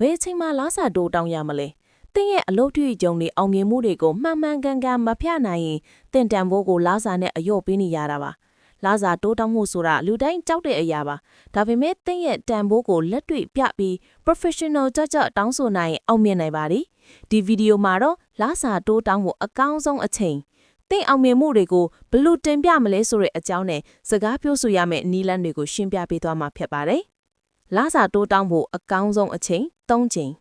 ဘယ်အချိန်မှလာစာတိုးတောင်းရမလဲတင်းရဲ့အလုပ်တွေ့ကြုံတွေအောင်မြင်မှုတွေကိုမှန်မှန်ကန်ကန်မဖြတ်နိုင်ရင်တင်တန်ဖို့ကိုလာစာနဲ့အယော့ပေးနေရတာပါလာစာတိုးတောင်းမှုဆိုတာလူတိုင်းကြောက်တဲ့အရာပါဒါပေမဲ့တင်းရဲ့တန်ဖိုးကိုလက်တွေ့ပြပြီး professional ကြကြတောင်းဆိုနိုင်ရင်အောင်မြင်နိုင်ပါ रे ဒီဗီဒီယိုမှာတော့လာစာတိုးတောင်းဖို့အကောင်းဆုံးအချိန်တင့်အောင်မြင်မှုတွေကိုဘယ်လို့တင်ပြမလဲဆိုတဲ့အကြောင်းနဲ့စကားပြောဆိုရမယ့်နီလန်းတွေကိုရှင်းပြပေးသွားမှာဖြစ်ပါတယ်။လာစာတိုးတောင်းဖို့အကောင်းဆုံးအချိန် ၃ချိန်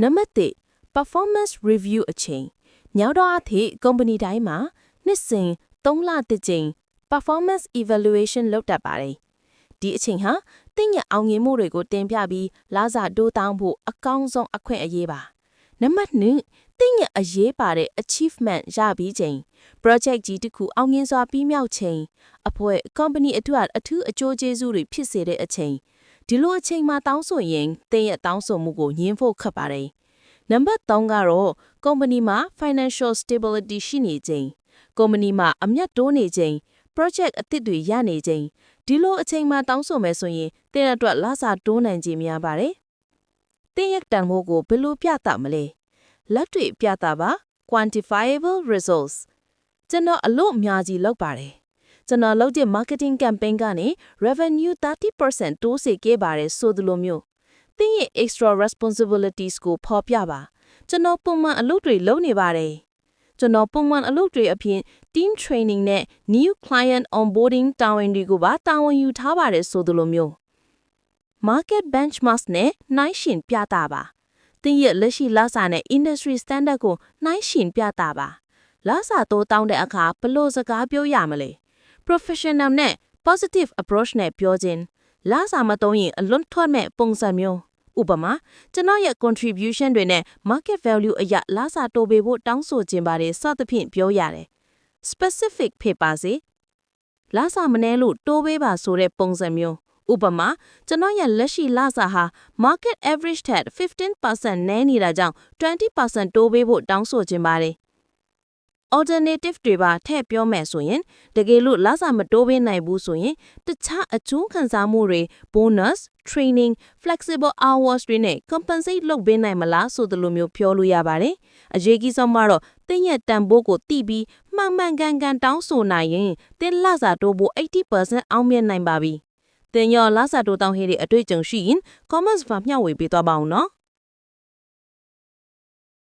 နံပါတ်1 performance review အချိန်ညောင်တော့အထိ company တိုင်းမှာနှစ်စဉ်3လတစ်ကြိမ် performance evaluation လုပ်တတ်ပါတယ်။ဒီအချိန်ဟာတင့်ရဲ့အောင်မြင်မှုတွေကိုတင်ပြပြီးလာစာတိုးတောင်းဖို့အကောင်းဆုံးအခွင့်အရေးပါ။နံပါတ်2တင့်ရဲ့အရေးပါတဲ့ achievement ရပြီးချိန် project ကြီးတစ်ခုအောင်မြင်စွာပြီးမြောက်ချိန်အဖွဲ့ company အတွက်အထူးအကျိုးကျေးဇူးတွေဖြစ်စေတဲ့အချိန် ဒီလိုအချိန်မှာတောင်းဆိုရင်တင်းရဲ့တောင်းဆိုမှုကိုညှင်းဖို့ခက်ပါတယ်။နံပါတ်3ကတော့ company မှာ financial stability ရှိနေချိန် company မှာအမျက်တိုးနေချိန် project အသစ်တွေရနေချိန်ဒီလိုအချိန်မှာတောင်းဆိုမယ်ဆိုရင်တင်းအတွက်လစာတိုးနိုင်ခြင်းများပါတယ်။တင်းရဲ့တန်ဖိုးကိုဘယ်လိုပြသမလဲ။လက်တွေ့ပြသပါ quantifiable results ကျွန်တော်အလို့အများကြီးလုပ်ပါတယ် ကျွန်တော်လုပ်တဲ့ marketing campaign ကနေ revenue 30%တိုးစေခဲ့ပါတယ်ဆိုသလိုမျိုးသင်ရဲ့ extra responsibilities ကိုဖော်ပြပါကျွန်တော်ပုံမှန်အလုပ်တွေလုပ်နေပါတယ်ကျွန်တော်ပုံမှန်အလုပ်တွေအပြင် team training နဲ့ new client onboarding တာဝန်တွေကိုပါတာဝန်ယူထားပါတယ်ဆိုသလိုမျိုး market benchmarks နဲ့နှိုင်းယှဉ်ပြတာပါသင်ရဲ့လက်ရှိလစာနဲ့ industry standard ကိုနှိုင်းယှဉ်ပြတာပါလာစာတိုးတောင်းတဲ့အခါဘလို့စကားပြောရမလဲ professional နဲ့ positive approach နဲ့ပြောခြင်းလာစာမတုံးရင်အလွတ်ထွက်မဲ့ပုံစံမျိုးဥပမာကျွန်တော်ရဲ့ contribution တွေနဲ့ market value အရလာစာတိုးပေးဖို့တောင်းဆိုခြင်းပါတယ်စသဖြင့်ပြောရတယ် specific ဖြစ်ပါစေလာစာမနှဲလို့တိုးပေးပါဆိုတဲ့ပုံစံမျိုးဥပမာကျွန်တော်ရဲ့လက်ရှိလစာဟာ market average ထက်15%နည်းနေတာကြောင့်20%တိုးပေးဖို့တောင်းဆိုခြင်းပါတယ် alternative တွေပါထည့်ပြောမယ်ဆိုရင်တကယ်လို့လစာမတိုးပေးနိုင်ဘူးဆိုရင်တခြားအကျိုးခံစားမှုတွေ bonus training flexible hours တွေနဲ့ compensate လုပ်ပေးနိုင်မလားဆိုသလိုမျိုးပြောလို့ရပါတယ်အရေးကြီးဆုံးကတော့တင်းရဲ့တန်ဖိုးကိုတိပြီးမှန်မှန်ကန်ကန်တောင်းဆိုနိုင်ရင်တင်းလစာတိုးဖို့80%အောင်မြင်နိုင်ပါပြီတင်ရောလစာတိုးတောင်းဟေးတဲ့အတွေ့အကြုံရှိရင် comments မှာမျှဝေပေးသွားပါအောင်နော်